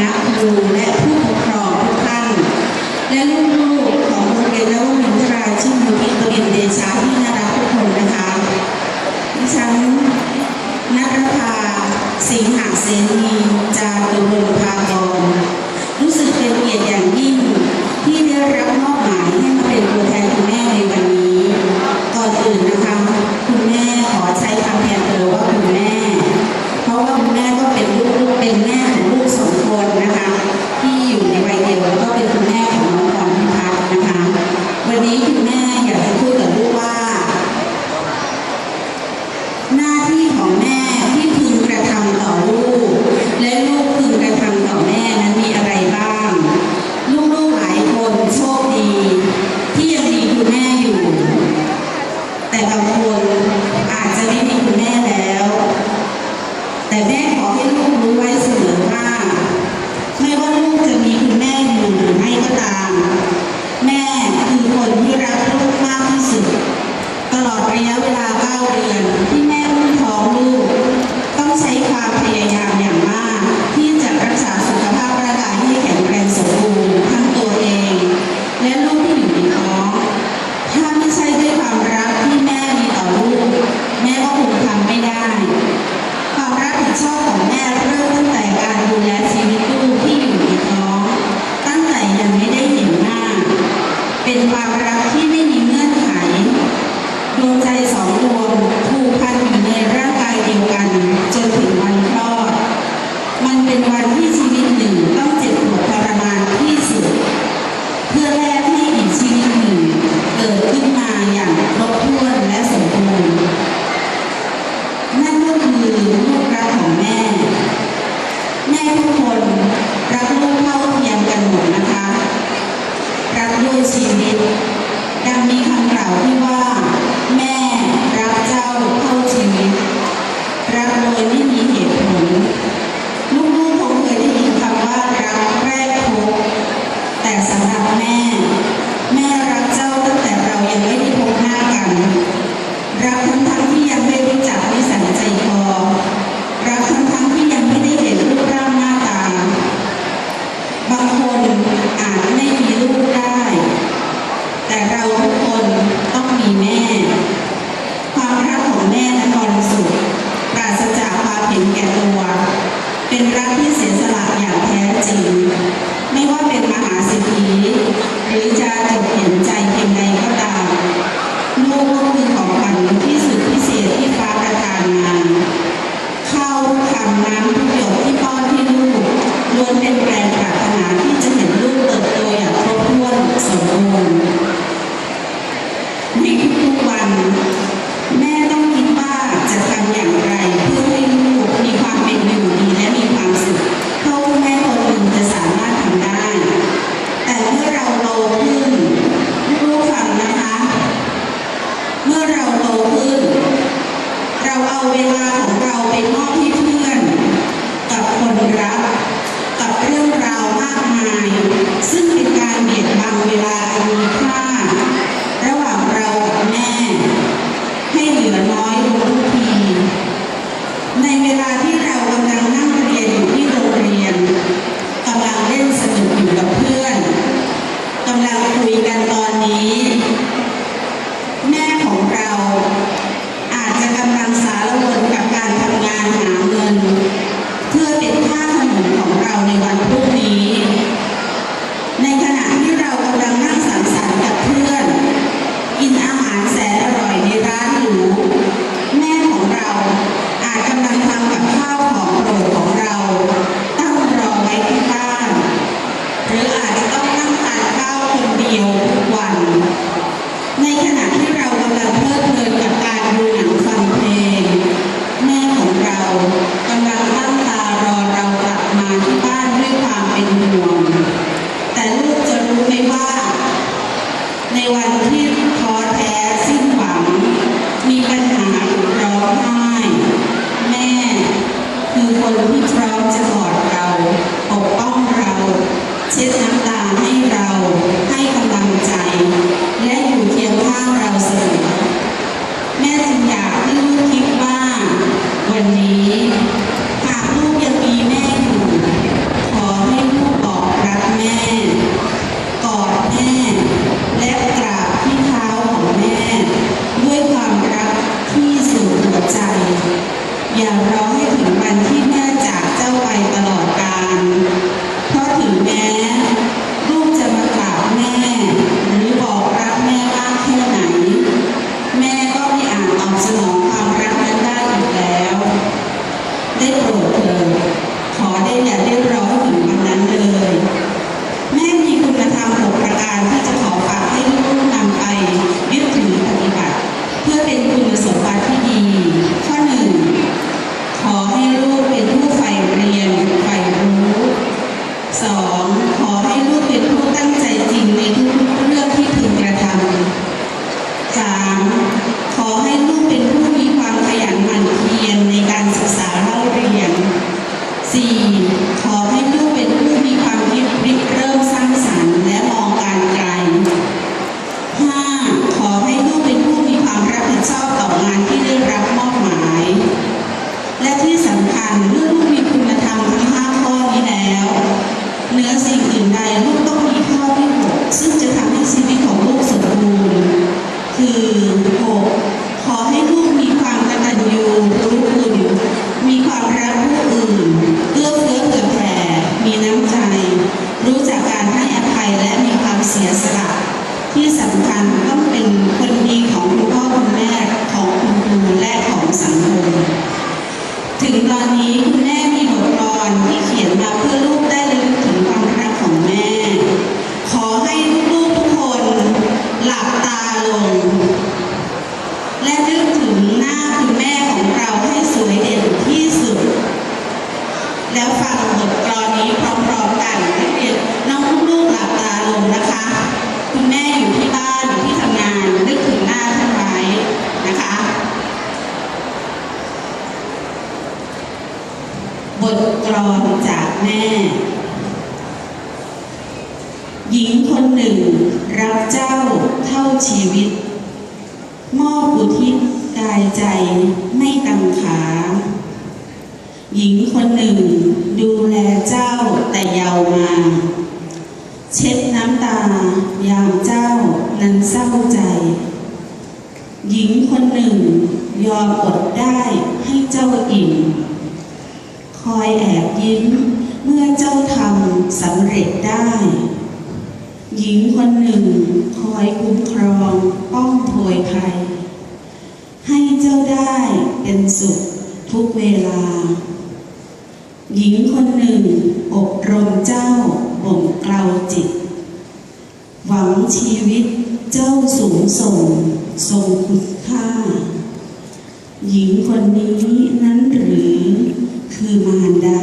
ณะครูและผู้ปกครองทุกท่าน และลูกๆของโรงเรียนนวมินทราชิมุทิปรินเดชาที่น่ารักทุกคนนะคะดิฉันนัทภาสิงหาเสนีจากโรงเมันเป็นวันที่ชีวิตหนึ่งต้องเจ็บปวด แม่ แม่รักเจ้าตั้งแต่เรายังไม่ได้พบหน้ากัน รักทั้งทั้งที่ยังไม่รู้จักนสัยใจคอ รักทั้งทั้งที่ยังไม่ได้เห็นรูปร่างหน้าตา บางคนอาจไม่มีลูกได้ แต่เราทุกคน ในขณะที่เรากำลังนั่งสังสรรค์กับเพื่อน กินอาหารแสนอร่อยในร้านหรูแม่ของเราอาจกำลังทำกับข้าวของโปรดของเรา ตั้งรอไว้ที่บ้านหรืออาจต้องนั่งทานข้าวคนเดียววัน ในขณะ วันนี้หากลูกยังมีแม่อยู่ ขอให้ลูกบอกรักแม่ กอดแม่ และกราบที่เท้าของแม่ ด้วยความรักที่สุดหัวใจ อย่าร้อง 성 คือหกขอให้ลูกมีความกตัญญูรู้คุณ มีความรักผู้อื่นเอื้อเฟื้อเผื่อแผ่ มีน้ำใจ รู้จักการให้อภัยและมีความเสียสละ ที่สำคัญต้องเป็นคนดีของคุณพ่อคุณแม่ของคุณครูและของสังคม ถึงตอนนี้คุณ บทกลอนจากแม่ หญิงคนหนึ่งรักเจ้าเท่าชีวิต มอบอุทิศกายใจไม่กังขา หญิงคนหนึ่งดูแลเจ้าแต่ยาวมา เช็ดน้ำตายามเจ้านั้นเศร้าใจ หญิงคนหนึ่งยอมอดได้ให้เจ้าอิ่ม คอยแอบยิ้ม เมื่อเจ้าทำสำเร็จได้ หญิงคนหนึ่งคอยคุ้มครองป้องโพยภัย ให้เจ้าได้เป็นสุขทุกเวลา หญิงคนหนึ่งอบรมเจ้าบ่มเกลาจิต หวังชีวิตเจ้าสูงส่งทรงคุณค่า หญิงคนนี้นั้นหรือ คือมารดา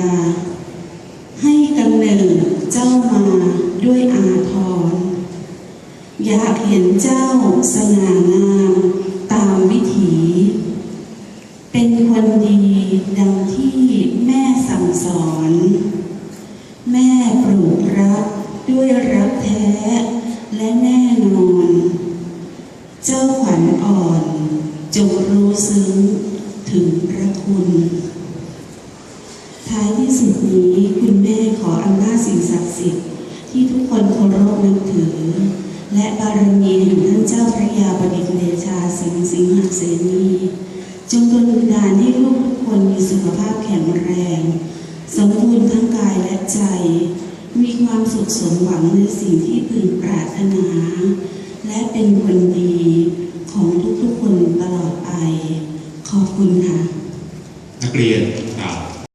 ให้กำเนิดเจ้ามาด้วยอาทรอยากเห็นเจ้าสง่างามตามวิถี เป็นคนดีดังที่แม่สั่งสอน แม่ปลูกรักด้วยรักแท้และแน่นอน เจ้าขวัญอ่อนจงรู้ซึ้งถึงพระคุณ ท้ายที่สุดนี้คุณแม่ขออำนาจสิ่งศักดิ์สิทธิ์ที่ทุกคนเคารพนับถือ และบารมีแห่งท่านเจ้าพระยาบดินเดชาสิงห์สิงหเสนีจงดลบันดาลให้ลูกทุกคนมีสุขภาพแข็งแรง สมบูรณ์ทั้งกายและใจ มีความสุขสมหวังในสิ่งที่พึงปรารถนา และเป็นคน